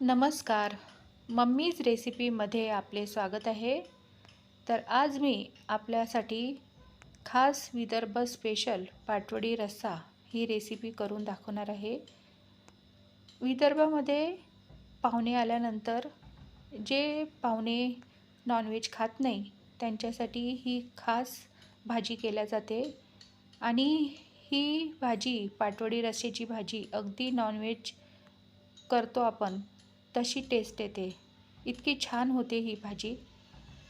नमस्कार. मम्मीज रेसिपीमध्ये आपले स्वागत आहे. तर आज मी आपल्यासाठी खास विदर्भ स्पेशल पाटवडी रस्सा ही रेसिपी करून दाखवणार आहे. विदर्भामध्ये पाहुणे आल्यानंतर जे पाहुणे नॉनव्हेज खात नाही त्यांच्यासाठी ही खास भाजी केल्या जाते. आणि ही भाजी पाटवडी रस्स्याची भाजी अगदी नॉनव्हेज करतो आपण. तशी टेस्ट येते. इतकी छान होते ही भाजी.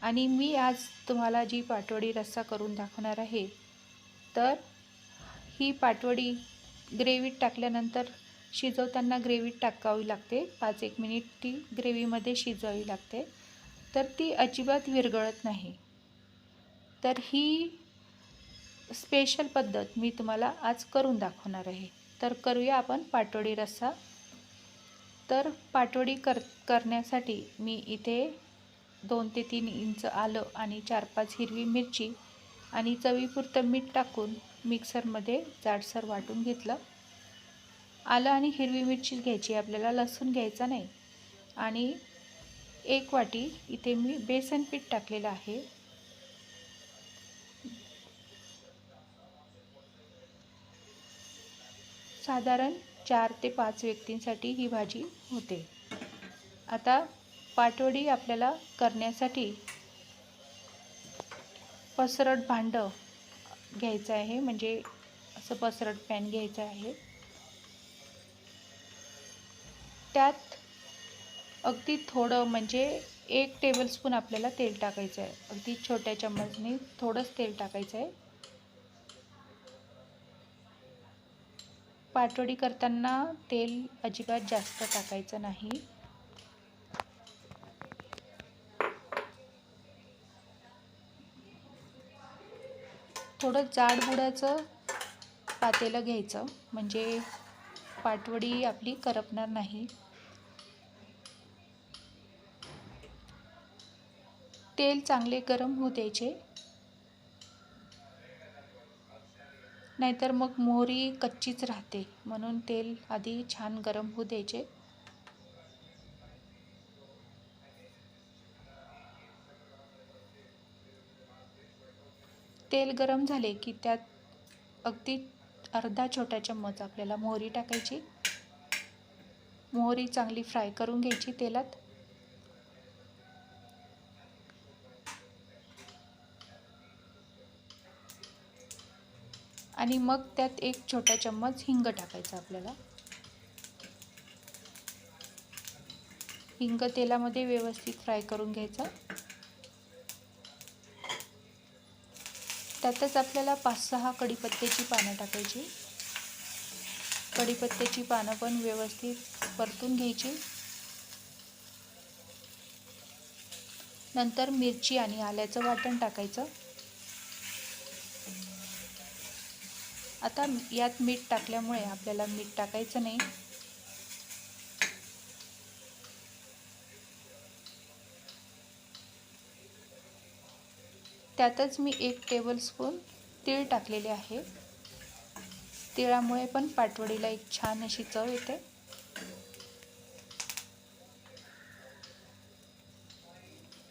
आणि मी आज तुम्हाला जी पाटवडी रस्सा करून दाखवणार आहे तर ही पाटवडी ग्रेव्हीत टाकल्यानंतर शिजवताना ग्रेव्हीत टाकावी लागते. पाच एक मिनिट ती ग्रेव्हीमध्ये शिजवावी लागते. तर ती अजिबात विरघळत नाही. तर ही स्पेशल पद्धत मी तुम्हाला आज करून दाखवणार आहे. तर करूया आपण पाटवडी रस्सा. तर पाटोडी कर करण्यासाठी मी इथे दोन ते तीन इंच आलं आणि चार पाच हिरवी मिरची आणि चवीपुरतं मीठ टाकून मिक्सरमध्ये जाडसर वाटून घेतलं. आलं आणि हिरवी मिरची घ्यायची आपल्याला लसूण घ्यायचा नाही. आणि एक वाटी इथे मी बेसन पीठ टाकलेलं आहे. साधारण चार ते पाच व्यक्तींसाठी ही भाजी होते. आता पाटवडी आपल्याला करण्यासाठी पसरट भांडं घ्यायचं आहे. म्हणजे असं पसरट पॅन घ्यायचं आहे. त्यात अगदी थोडं म्हणजे एक टेबलस्पून आपल्याला तेल टाकायचं आहे. अगदी छोट्या चम्मचने थोडंच तेल टाकायचं आहे. पाटवडी करताना तेल अजिबात जास्त टाकायचं नाही. थोडं जाड बुडाचं पातेलं घ्यायचं. म्हणजे पाटवडी आपली करपणार नाही. तेल चांगले गरम होऊ द्यायचे. नाहीतर मग मोहरी कच्चीच राहते. म्हणून तेल आधी छान गरम होऊ द्यायचे. तेल गरम झाले की त्यात अगदी अर्धा छोटा चम्मच आपल्याला मोहरी टाकायची. मोहरी चांगली फ्राय करून घ्यायची तेलात. आणि मग त्यात एक छोटा चम्मच हिंग टाकायचा आपल्याला. हिंग तेलामध्ये व्यवस्थित फ्राय करून घ्यायचा. त्यातच आपल्याला पाच सहा कढीपत्त्याची पानं टाकायची. कढीपत्त्याची पानं पण व्यवस्थित परतून घ्यायची. नंतर मिरची आणि आल्याचं वाटण टाकायचं. आता यात मीठ टाकल्यामुळे आपल्याला मीठ टाकायचं नाही. त्यातच मी एक टेबलस्पून तीळ टाकलेले आहे. तिळामुळे पण पाटवडीला एक छान अशी चव येते.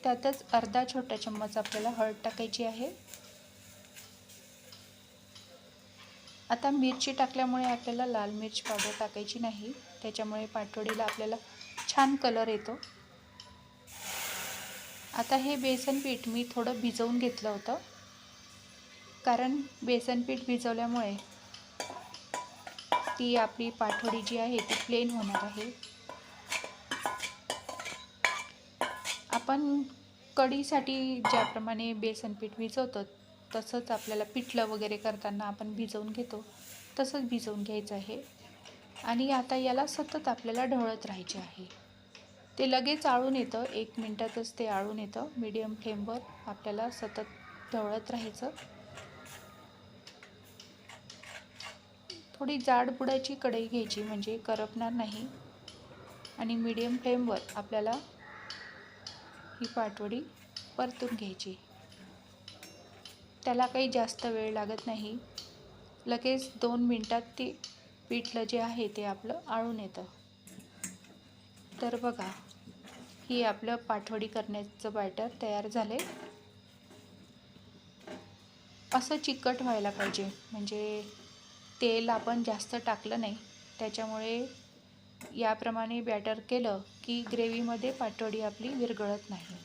त्यातच अर्धा छोटा चम्मच आपल्याला हळद टाकायची आहे. आता मिरची टाकल्यामुळे आपल्याला लाल मिर्च पावडर टाकायची नाही. त्याच्यामुळे पाठोडीला आपल्याला छान कलर येतो. आता हे बेसन पीठ मी थोडं भिजवून घेतलं होतं. कारण बेसन पीठ भिजवल्यामुळे ती आपली पाठवडी जी आहे ती प्लेन होणार आहे. आपण कढीसाठी ज्याप्रमाणे बेसन पीठ भिजवतो तसंच आपल्याला पिठलं वगैरे करताना आपण भिजवून घेतो. तसंच भिजवून घ्यायचं आहे. आणि आता याला सतत आपल्याला ढवळत राहायचे आहे. ते लगेच आळून येतं. एक मिनटातच ते आळून येतं. मीडियम फ्लेमवर आपल्याला सतत ढवळत राहायचं. थोडी जाड बुडाची कढई घ्यायची म्हणजे करपणार नाही. आणि मीडियम फ्लेमवर आपल्याला ही पाटवडी परतून घ्यायची. त्याला काही जास्त वेळ लागत नाही. लगेच दोन मिनटात ते पिठलं जे आहे ते आपलं आळून येतं. तर बघा ही आपलं पाठवडी करण्याचं बॅटर तयार झाले असं चिकट व्हायला पाहिजे. म्हणजे तेल आपण जास्त टाकलं नाही. त्याच्यामुळे याप्रमाणे बॅटर केलं की ग्रेव्हीमध्ये पाठवडी आपली विरघळत नाही.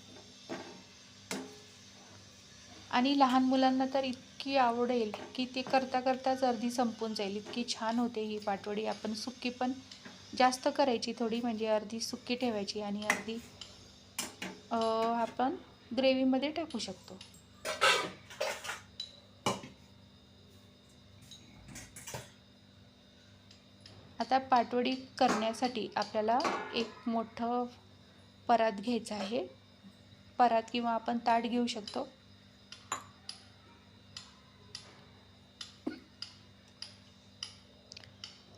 आणि लहान मुलांना तर इतकी आवडेल की ते करता करताच अर्धी संपून जाईल. इतकी छान होते ही पाटवडी. आपण सुक्की पण जास्त करायची थोडी म्हणजे अर्धी सुक्की ठेवायची आणि अर्धी आपण ग्रेव्हीमध्ये टाकू शकतो. आता पाटवडी करण्यासाठी आपल्याला एक मोठं परात घ्यायचं आहे. परात किंवा आपण ताट घेऊ शकतो.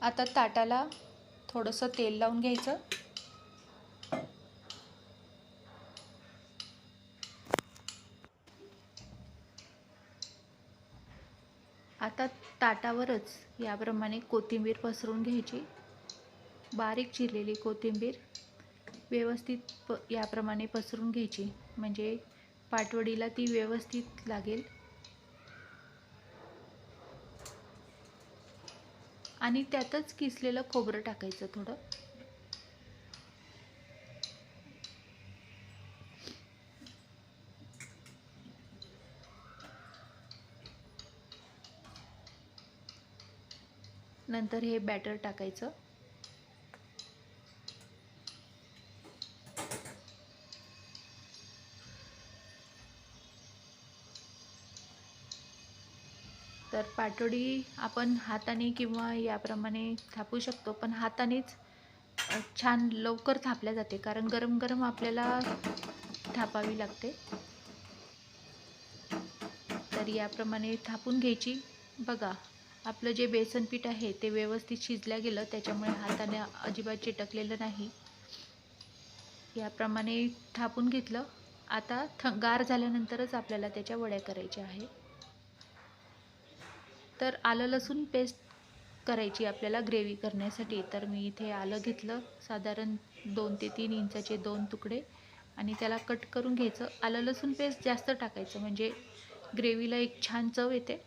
आता ताटाला थोडंसं तेल लावून घ्यायचं. आता ताटावरच याप्रमाणे कोथिंबीर पसरून घ्यायची. बारीक चिरलेली कोथिंबीर व्यवस्थित प याप्रमाणे पसरून घ्यायची. म्हणजे पाटवडीला ती व्यवस्थित लागेल. आणि त्यातच किसलेलं खोबरं टाकायचं थोडं. नंतर हे बॅटर टाकायचं. तर पाटोडी आपण हाताने किंवा याप्रमाणे थापू शकतो पण हातानेच छान लवकर थापल्या जाते कारण गरम गरम आपल्याला थापावी लागते. तर याप्रमाणे थापून घ्यायची. बघा आपलं जे बेसन पीठ आहे ते व्यवस्थित शिजल्या गेलं त्याच्यामुळे हाताने अजिबात चिटकलेलं नाही. याप्रमाणे थापून घेतलं. आता थ गार झाल्यानंतरच आपल्याला त्याच्या वड्या करायच्या आहे. तर आलं लसूण पेस्ट करायची आपल्याला ग्रेव्ही करण्यासाठी. तर मी इथे आलं घेतलं साधारण दोन ते तीन इंचाचे दोन तुकडे. आणि त्याला कट करून घ्यायचं. आलं लसूण पेस्ट जास्त टाकायचं म्हणजे ग्रेव्हीला एक छान चव येते.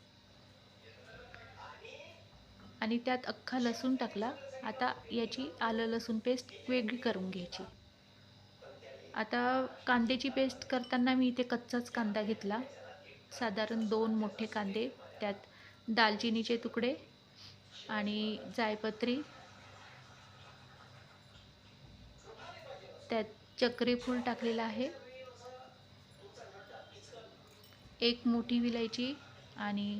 आणि त्यात अख्खा लसूण टाकला. आता याची आलं लसूण पेस्ट वेगळी करून घ्यायची. आता कांद्याची पेस्ट करताना मी इथे कच्चाच कांदा घेतला. साधारण दोन मोठे कांदे त्यात दालचिनीचे तुकडे आणि जायपत्री. त्यात चक्री फूल टाकलेलं आहे. एक मोठी विलायची आणि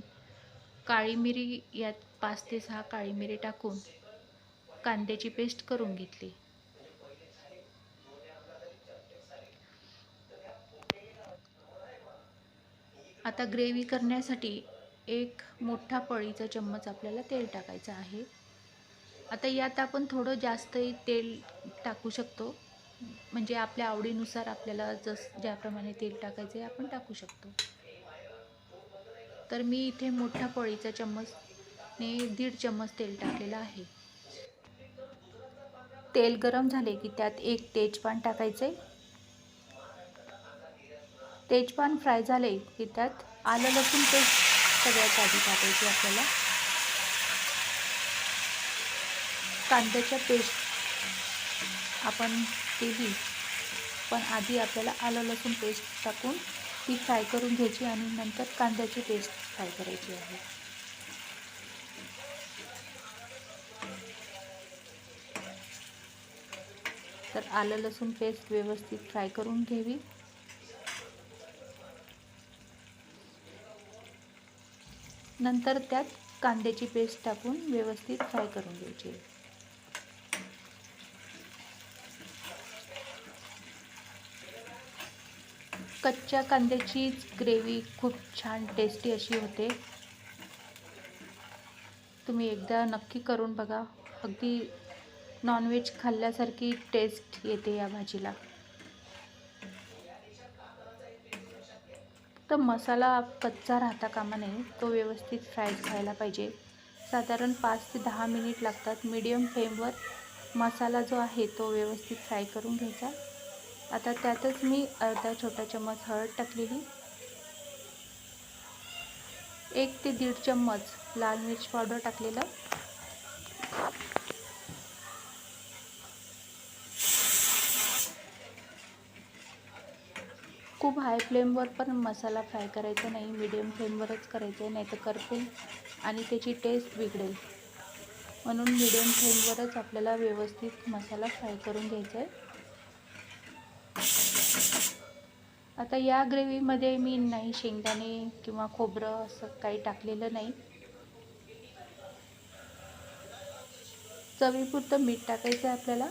काळी मिरी यात पाच ते सहा काळी मिरी टाकून कांद्याची पेस्ट करून घेतली. आता ग्रेव्ही करण्यासाठी एक मोठा पळीचा चम्मच आपल्याला तेल टाकायचं आहे. आता यात आपण थोडं जास्तही तेल टाकू शकतो. म्हणजे आपल्या आवडीनुसार आपल्याला जस ज्याप्रमाणे तेल टाकायचे आपण टाकू शकतो. तर मी इथे मोठा पळीचा चम्मचने दीड चम्मच तेल टाकलेलं आहे. तेल गरम झाले की त्यात एक तेजपान टाकायचे तेजपान फ्राय झाले की त्यात आलं लसूण पेस्ट सगळ्यात आधी टाकायची आपल्याला. कांद्याच्या पेस्ट आपण केली पण आधी आपल्याला आलं लसूण पेस्ट टाकून ती फ्राय करून घ्यायची आणि नंतर कांद्याची पेस्ट फ्राय करायची आहे. तर आलं लसूण पेस्ट व्यवस्थित फ्राय करून घ्यावी. नंतर त्यात कांद्याची पेस्ट टाकून व्यवस्थित फ्राय करून घ्यायची. कच्च्या कांद्याची ग्रेव्ही खूप छान टेस्टी अशी होते. तुम्ही एकदा नक्की करून बघा. अगदी नॉनव्हेज खाल्ल्यासारखी टेस्ट येते या भाजीला. तर मसाला कच्चा राहता कामा नये तो व्यवस्थित फ्राय व्हायला पाहिजे. साधारण पाच ते दहा मिनिट लागतात. मीडियम फ्लेमवर मसाला जो आहे तो व्यवस्थित फ्राय करून घ्यायचा. आता त्यातच मी अर्धा छोटा चम्मच हळद टाकलेली. एक ते दीड चम्मच लाल मिर्च पावडर टाकलेलं. खूप हाय फ्लेमवर पण मसाला फ्राय करायचा नाही मिडियम फ्लेमवरच करायचं आहे नाही तर करपेल आणि त्याची टेस्ट बिघडेल. म्हणून मिडियम फ्लेमवरच आपल्याला व्यवस्थित मसाला फ्राय करून घ्यायचा आहे आता या ग्रेव्हीमध्ये मी नाही शेंगदाणे किंवा खोबरं असं काही टाकलेलं नाही. चवीपुरतं मीठ टाकायचं आहे आपल्याला.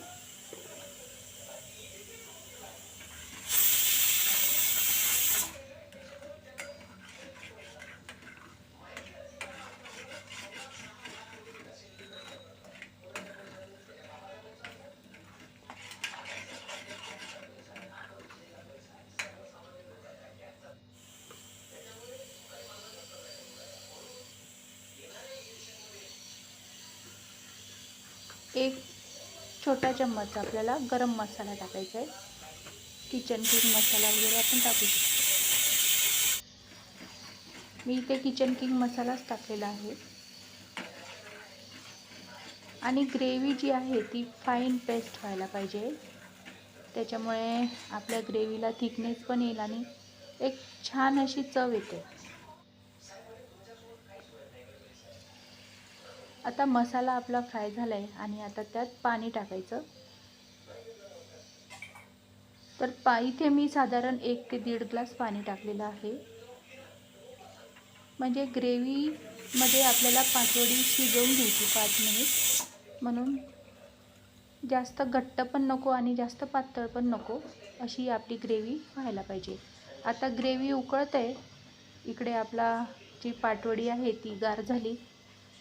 एक छोटा चम्मच आपल्याला गरम मसाला टाकायचा आहे. किचन किंग मसाला वगैरे आपण टाकू शकतो. मी इथे किचन किंग मसालाच टाकलेला आहे. आणि ग्रेव्ही जी आहे ती फाईन पेस्ट व्हायला पाहिजे. त्याच्यामुळे आपल्या ग्रेव्हीला थिकनेस पण येईल आणि एक छान अशी चव येते. आता मसाला आपला फ्राय झाला आहे आणि आता त्यात पाणी टाकायचं. तर पा इथे मी साधारण एक ते दीड ग्लास पाणी टाकलेलं आहे. म्हणजे ग्रेव्हीमध्ये आपल्याला पाचवडी शिजवून घ्यायची पाच मिनिट म्हणून जास्त घट्ट पण नको आणि जास्त पातळ पण नको अशी आपली ग्रेव्ही व्हायला पाहिजे. आता ग्रेव्ही उकळत आहे इकडे आपला जी पाटवडी आहे ती गार झाली.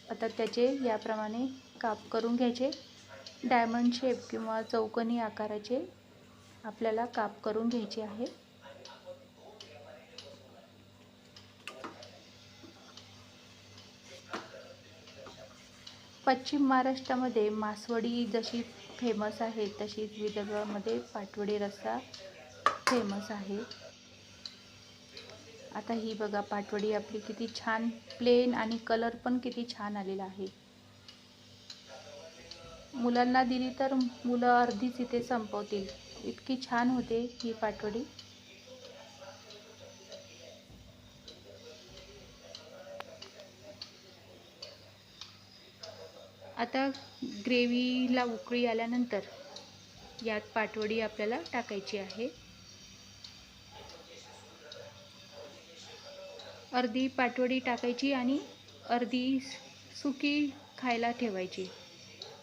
आता त्याचे याप्रमाणे काप करून घ्यायचे. डायमंड शेप किंवा चौकोनी आकाराचे आपल्याला काप करून घ्यायचे आहे. पश्चिम महाराष्ट्रामध्ये मासवडी जशी फेमस आहे तशीच विदर्भामध्ये पाटवडी रस्सा फेमस आहे. आता ही बघा पाटवडी आपली किती छान प्लेन आणि कलर पण किती छान आलेला आहे. मुलांना दिली तर मुलं अर्धीच इथे संपवतील. इतकी छान होते ही पाटवडी. आता ग्रेव्हीला उकळी आल्यानंतर यात पाटवडी आपल्याला टाकायची आहे. अर्धी पाटवडी टाकायची आणि अर्धी सुकी खायला ठेवायची.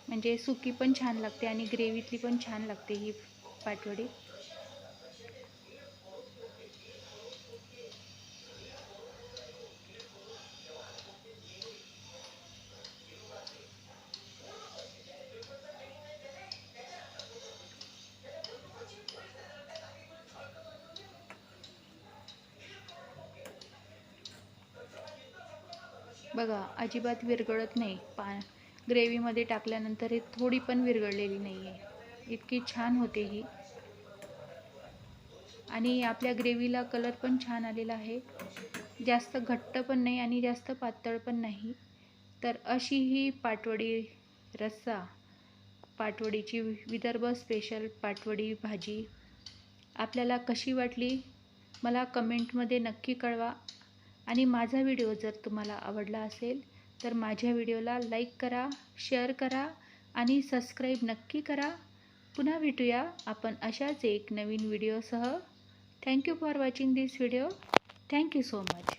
म्हणजे सुकी पण छान लागते आणि ग्रेव्हीतली पण छान लागते ही पाटवडी. बघा अजिबात विरघळत नाही. पा ग्रेव्हीमध्ये टाकल्यानंतर हे थोडी पण विरघळलेली नाही आहे इतकी छान होते ही. आणि आपल्या ग्रेव्हीला कलर पण छान आलेला आहे. जास्त घट्ट पण नाही आणि जास्त पातळ पण नाही. तर अशी ही पाटवडी रस्सा पाटवडीची विदर्भ स्पेशल पाटवडी भाजी. आपल्याला कशी वाटली? मला कमेंटमध्ये नक्की कळवा. आणि माझा व्हिडिओ जर तुम्हाला आवडला असेल तर माझ्या व्हिडिओला लाईक करा शेअर करा आणि सबस्क्राईब नक्की करा. पुन्हा भेटूया आपण अशाच एक नवीन व्हिडिओसह. Thank you for watching this video. Thank you so much.